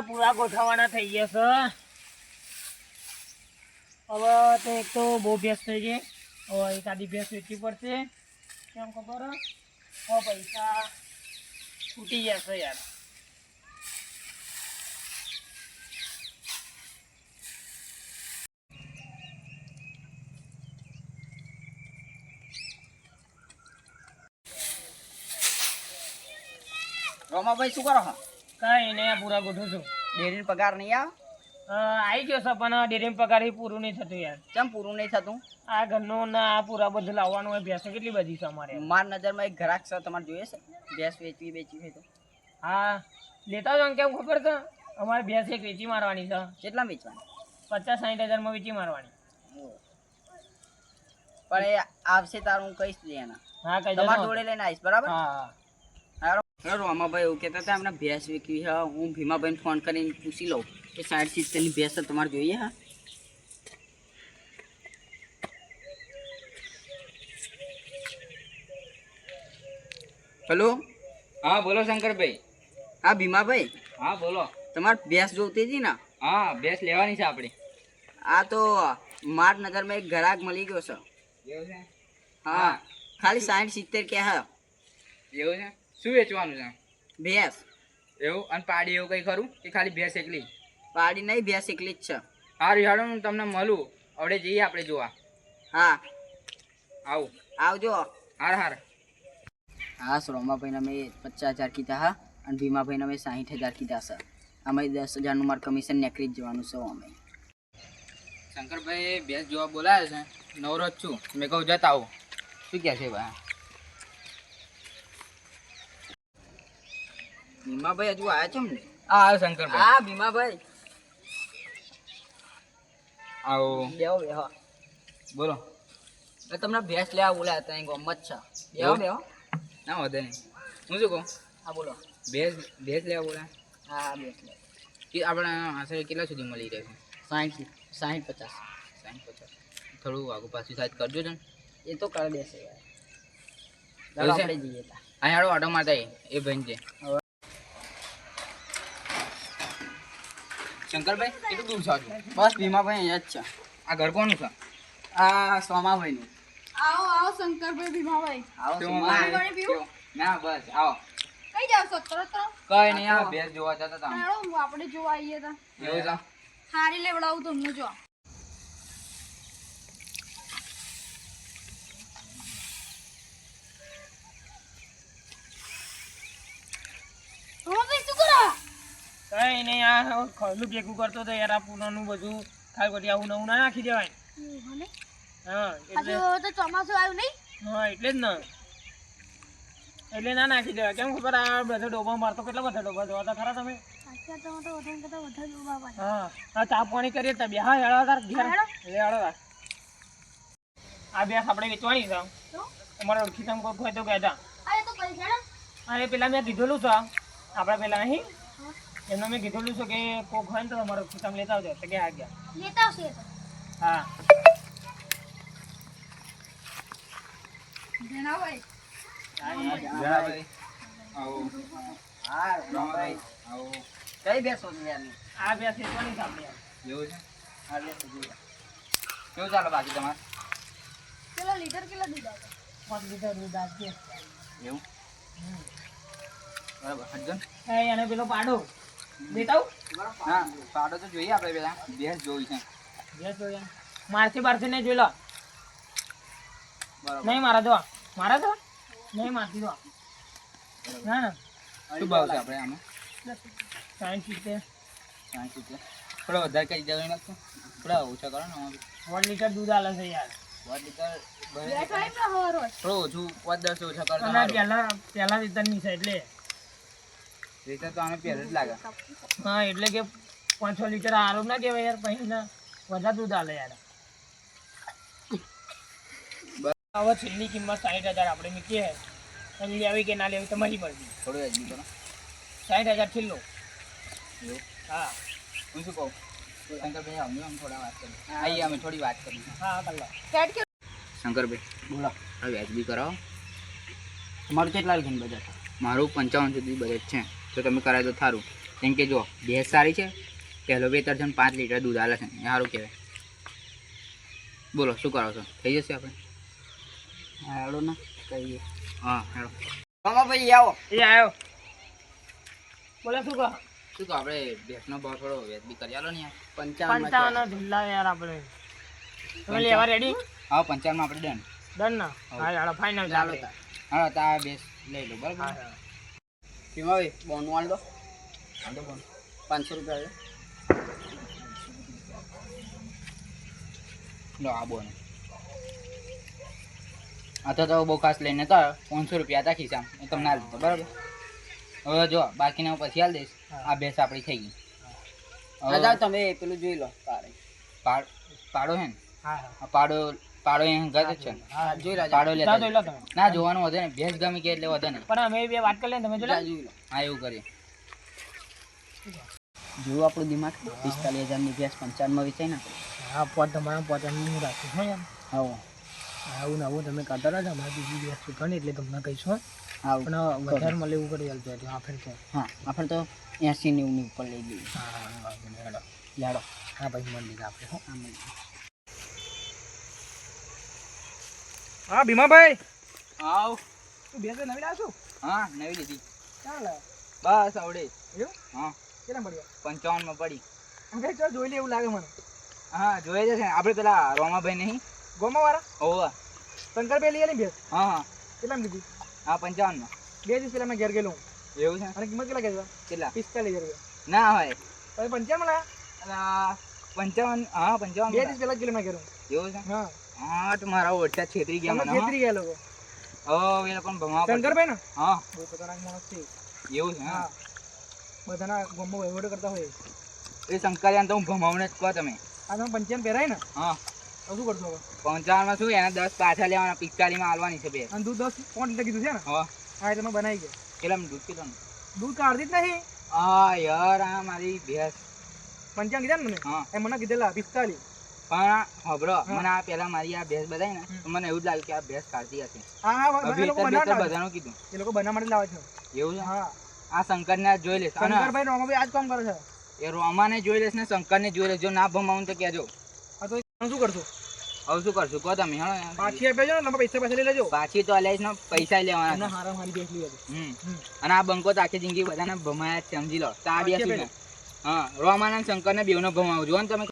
પૂરા ગોઠવવાના થઈ ગયા છે. હવે તો એક તો બહુ ભેંસ થઈ ગઈ. હવે એક આધી ભેંસ વેચવી પડશે. કેમ ખબર? હે? હવે પૈસા છૂટી છે યાર. રોમાભાઈ, શું કરો છો? કઈ નહીં પૂરા ગોઠવું છું. ડેરી પગાર નહીં આવે? આવી ગયો છે પણ ડેરીનો પગાર એ પૂરું નહીં થતું યાર. કેમ પૂરું નહીં થતું? આ ઘરનું ને આ પૂરા બધું લાવવાનું હોય ભેંસો કેટલી બધી છે અમારે. માર નજરમાં એક ઘરાક છે તમારે જોઈએ છે? ભેંસ વેચવી વેચવી હોય તો. હા લેતા ને કેમ ખબર છે? અમારે ભેંસ એક વેચી મારવાની છે. કેટલા વેચવાની? પચાસ સાઠ હજારમાં વેચી મારવાની. પણ એ આવશે તારું હું કહીશ એના. હા કઈ તમારે જોડે લઈને આવીશ બરાબર? હા. રોમાભાઈ એવું કહેતા હતા એમને ભેંસ વેચવી છે હું ભીમાભાઈને ફોન કરીને પૂછી લઉં કે સાઠ સિત્તેરની ભેંસ તો તમારે જોઈએ હા. હેલો? હા બોલો શંકરભાઈ. હા ભીમાભાઈ? હા બોલો. તમારે ભેંસ જોઈતી હતી ને? હા ભેંસ લેવાની છે આપણે. આ તો માર નગરમાં એક ગ્રાહક મળી ગયો છે. છે? હા ખાલી સાઠ સિત્તેર કે હા. એવું છે? શું વેચવાનું છે? ભેંસ. એવું? અને પાડી એવું કંઈ ખરું? કે ખાલી ભેંસ એકલી? પાડી નહીં ભેંસ એકલી જ છે. હા રિહાડો હું તમને મળું. હવે જઈએ આપણે જોવા. હા. આવું. આવજો. હાર હાર. હા રોમાભાઈને મેં પચાસ હજાર કીધા હા અને ભીમાભાઈને મેં સાહીઠ હજાર કીધા છે અમે દસ હજારનું મારું કમિશન નીકળી જ જવાનું છે અમે. શંકરભાઈ ભેંસ જોવા બોલાવે છે. નવરો જ છું. મેં કહું જતા આવું. શું કહે છે ભાઈ? ભીમાભાઈ હજુ આવ્યા છે ને? હા આવો શંકરભાઈ. હા ભીમાભાઈ. આવો. બેહો બેહો. બોલો. તમને ભેંસ લેવા બોલાયા અહીં ગમત છે. બેહો? બેહો. ના વધે નહીં. હું શું કહું? હા બોલો. ભેંસ ભેંસ લેવા બોલ્યા? હા ભેંસ લેવા. કે આપણે આશરે કેટલા સુધી મળી રહે છે? સાઠ સાહીઠ પચાસ. સાઠ પચાસ. થોડું આગુ પાછું સાહેબ કરજો ને એ તો કરી દેશે. યાર આપણે જઈએ તા. અહીં હાડો ઓટો મારતા એ ભાઈ છે. શંકરભાઈ કેટલું દૂર છો છો? બસ ભીમાભાઈ અહીંયા જ છે. આ ઘર કોનું છે? આ સોમાભાઈનું. આવો આવો શંકરભાઈ ભીમાભાઈ. આવો સોમાભાઈ. ના બસ આવો. કઈ જાવ છો? તરત કઈ નહીં આ ભેંસ જોવા જતા હતા આપણે જોવા આવીએ તા. એવું છે? હારી લેવડાવું તમને જો રોમાભાઈ શું કરો કઈ નહીં આ ખોલું ભેગું કરતો તો યાર આ પૂનાનું બધું ખાલી ખોટી આવું નવું ના નાખી દેવાય. હા? એટલે તો ચોમાસું આવ્યું નહીં? હા એટલે જ ને. એટલે ના નાખી દેવાય. કેમ ખબર આ બધો ડોબા મારતો? કેટલા બધા ડોબા જોવા હતા ખરા તમે. હા આ ચા પાણી કરીએ તા બે હા હેળો તાર ઘેર. હેળો. તાર. આ બે આપણે વેચવાની છે? તમારે ઓળખી તમે કોઈ હોય તો કહેતા. કરી એ પેલા મેં કીધેલું છે. આપણે પેલા નહીં. એમને મેં કીધેલું છે કે કોક હોય ને તો તમારો તમે લેતા આવજો. તો કે આ ગયા. લેતા આવશે હા. જણાવાય આવો. હા આવો. કઈ બેસો છે આ બે વેચવાની છે આપણે એવું છે? હા બેસો જોઈએ કેવું ચાલો બાકી તમારે? પેલો લીટર કેટલા દીધા? પાંચ લીટર દૂધ એવું? બરાબર. હજન એને પેલો પાડો. લેતા હા પાડો તો જોઈએ આપણે પેલા. ભેંસ જોઈ છે. ભેંસ જોઈએ મારથી બારથી નહીં જોઈ લો. નહીં મારા જો મારા તો નહીં મારથી જો ના ના. શું ભાવ છે આપણે આમાં? સાયન્સ સિત્તેર સાયન્સ રૂપિયા. થોડા વધારે કઈ જગ્યાએ નાખશો થોડા ઓછા કરો ને વન લીટર દૂધ આલે છે યાર. વન લીટર થોડું ઓછું પાંચ દસ ઓછા કરો પહેલા પહેલા લીટર નહીં છે એટલે. રીતે તો આમે પહેલે જ લાગે. હા એટલે કે પાંચ છ લીટર આરોપ ના કહેવાય યાર પછી ના વધારે દૂધ આલે યાર. હવે છેલ્લી કિંમત સાઠ હજાર આપણે મૂકીએ. એમ લેવી કે ના લેવી તમારી મરજી. થોડું એજની કરો. સાઠ હજાર છેલ્લો. એવું? હા. હું શું કહું? શંકરભાઈ અમે આમ થોડા વાત કરી આવીએ અમે થોડી વાત કરી હા કલાક. કેટ કે શંકરભાઈ બોલો. આ વ્યાજબી કરાવો તમારું કેટલા લખીને બજાર મારું પંચાવન સુધી બજેટ છે. તો તમે કરાય તો સારું કેમ કે જો ભેંસ સારી છે પહેલો વેતર છે પાંચ લીટર દૂધ આલે છે. એ સારું કહેવાય. બોલો શું કરો છો? થઈ જશે આપણે? હાલો ને કહીએ. હા રોમાભાઈ આવો. એ આવ્યો બોલો શું કહો? શું કહો આપણે ભેંસનો ભાવ થોડો વ્યાજબી કરી આલો ને યાર. પંચાવન પંચાવન ઢીલા યાર આપણે. તમે લેવા રેડી હા પંચાવનમાં આપણે ડન ડન ના? હા. યાર ફાઇનલ ચાલો હા તો. આ ભેંસ લઈ લો બરાબર? હા ભાઈ બોનું આલ દો પાંચસો રૂપિયા લો. આ બોન. આ તો તમે બહુ ખાસ લઈને તો પાંચસો રૂપિયા હતા ખિસ્સામાં. હું તમને હાલ દીધો બરાબર? હવે જો બાકીના હું પછી હાલ દઈશ. આ ભેંસ આપણી થઈ ગઈ. હવે તમે પેલું જોઈ લો પાડો. પાડ હે ને? હા પાડો પાડો અહીંયા ગત છે. હા જોઈ રહ્યા પાડો લેતા જોઈ લો તમે. ના જોવાનું વધે ને. ભેંસ ગમી કે એટલે વધે ને. પણ અમે બે વાત કરી લઈએ તમે જોઈ લો. હા એવું કરીએ. જોયું આપણું દિમાગ. પિસ્તાલીસ હજારની ભેંસ પંચાવનમાં વેચાય ને. હા પોત તમારા પોત હું રાખીશ હા યાર. આવો. આવું ને આવું તમે કરતા રહેજો અમારે બીજી ભેંસ ચૂકવાની એટલે તમને કહીશું હો. પણ વધારે મળે એવું કરી હાલજો હતું આ ફેર છે હા આપણે તો એસી નેવું ની ઉપર લઈ ગયું હા હા હા. લાડો. હા ભાઈ મળી લીધા આપણે હો આમ જ. હા ભીમાભાઈ? આવ. તું બેસે નવી લાવશું? હા નવી લીધી. ચાલ બસ આવડે. એવું? હા. કેટલા મળ્યા? પંચાવનમાં પડી. ઓકે ચાલ જોઈ લે એવું લાગે મને. હા જોઈ છે ને આપણે પેલા રોમાભાઈ નહીં? ગોમા વાળા ઓવા શંકર લઈ આલી ભેસ. હા હા. કેટલા લીધી હા પંચાવનમાં. બે દિવસ પેલા મેં ઘેર ગયેલો એવું છે? અને કિંમત કેટલા કહેવા કેટલા? પિસ્તાલીસ રૂપિયા. ના હોય. તમે પંચાવન લાયા? પંચાવન હા પંચાવન બે દિવસ પેલા ગયેલો મેં ઘેર એવું છે? હા. હા તો મારા ઓછા છેતરી ગયા મને છેતરી ગયા લોકો? ઓ એ લોકો ભમા શંકરભાઈ ને? હા. બહુ ખતરનાક માણસ છે. એવું છે હા. બધાના ગમો વહીવટ કરતા હોય. એ શંકરિયાન તો હું ભમાવને જ કહો તમે. આ તમે પંચાવન પહેરાય ને? હા. તો શું કરશો હવે? પંચાવનમાં શું એના દસ પાછા લેવાના પિસ્તાલીમાં આલવાની છે બે. અને દૂધ દસ પોઈન્ટ લીટર કીધું છે ને? હા. હા એટલે મેં બનાવી ગયા કેટલા દૂધ કેટલાનું? દૂધ કાઢતી જ નહીં હા યાર આ મારી ભેંસ. પંચાવન કીધા ને મને? હા. એ મને કીધેલા પિસ્તાલીસ. પણ હબરો. મને આ પેલા મારી આ ભેંસ બધાય ને મને એવું જ લાગ્યું કે આ ભેંસ કાઢતી હશે બધાનું કીધું. એ લોકો બના માટે લાવે છે. એવું છે? આ શંકર ને જોઈ લેશ શંકરભાઈ રોમા ભાઈ આજ કામ કરે છે? એ રોમાને જોઈ લેશ ને શંકરને જોઈ લેશ જો ના ભમાવું તો કહેજો. હા તો શું કરશું? હવે શું કરશું? કહો તમે હા. પાછી આપી જો ને પૈસા પાછા લઈ લેજો. પાછી તો લઈશ ને પૈસા લેવાના હારા મારી લઈ. અને આ બંકો તો આખી જિંદગી બધાને ભમાયા સમજી લો. તો આ બે હા રોમાના શંકર ને બેવનો ભમાવું. જો ને તમે